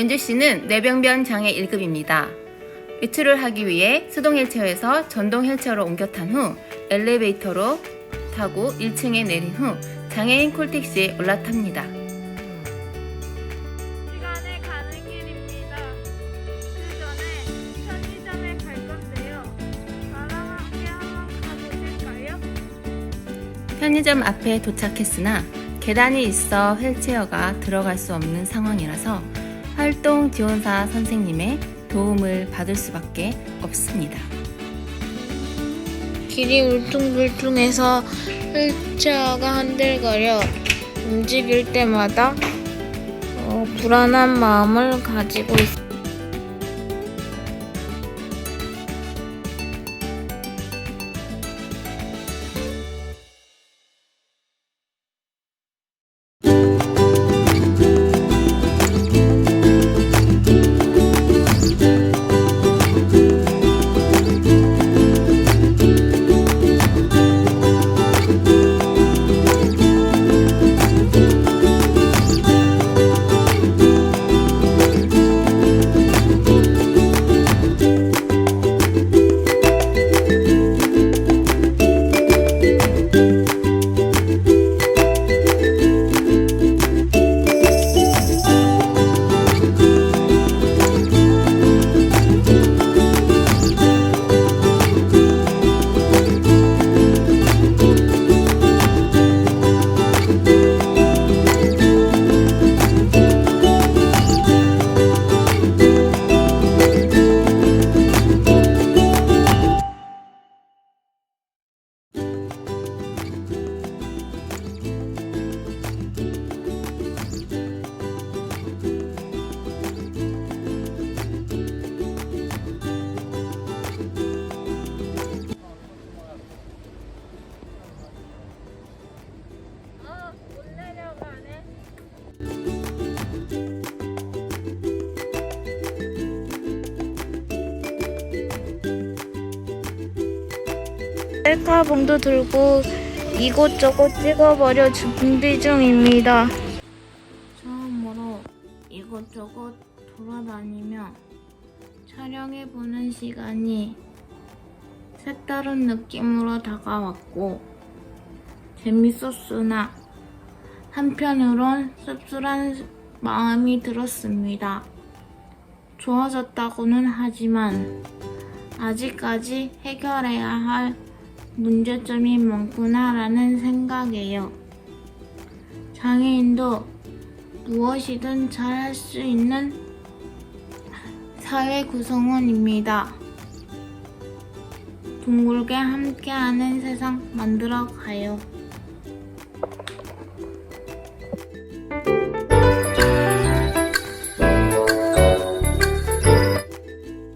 연주 씨는 뇌병변 장애 1급입니다. 외출을 하기 위해 수동 휠체어에서 전동 휠체어로 옮겨 탄 후 엘리베이터로 타고 1층에 내린 후 장애인 콜택시에 올라탑니다. 시간에 가는 길입니다. 그 전에 편의점에 갈 건데요. 저랑 함께 한번 가보실까요? 편의점 앞에 도착했으나 계단이 있어 휠체어가 들어갈 수 없는 상황이라서 활동 지원사 선생님의 도움을 받을 수밖에 없습니다. 길이 울퉁불퉁해서 휠체어가 흔들거려 움직일 때마다 어, 불안한 마음을 가지고 있습니다. 셀카봉도 들고 이곳저곳 찍어버려 준비 중입니다. 처음으로 이곳저곳 돌아다니며 촬영해보는 시간이 색다른 느낌으로 다가왔고 재밌었으나 한편으론 씁쓸한 마음이 들었습니다. 좋아졌다고는 하지만 아직까지 해결해야 할 문제점이 많구나라는 생각에요. 장애인도 무엇이든 잘할 수 있는 사회 구성원입니다. 둥글게 함께하는 세상 만들어 가요.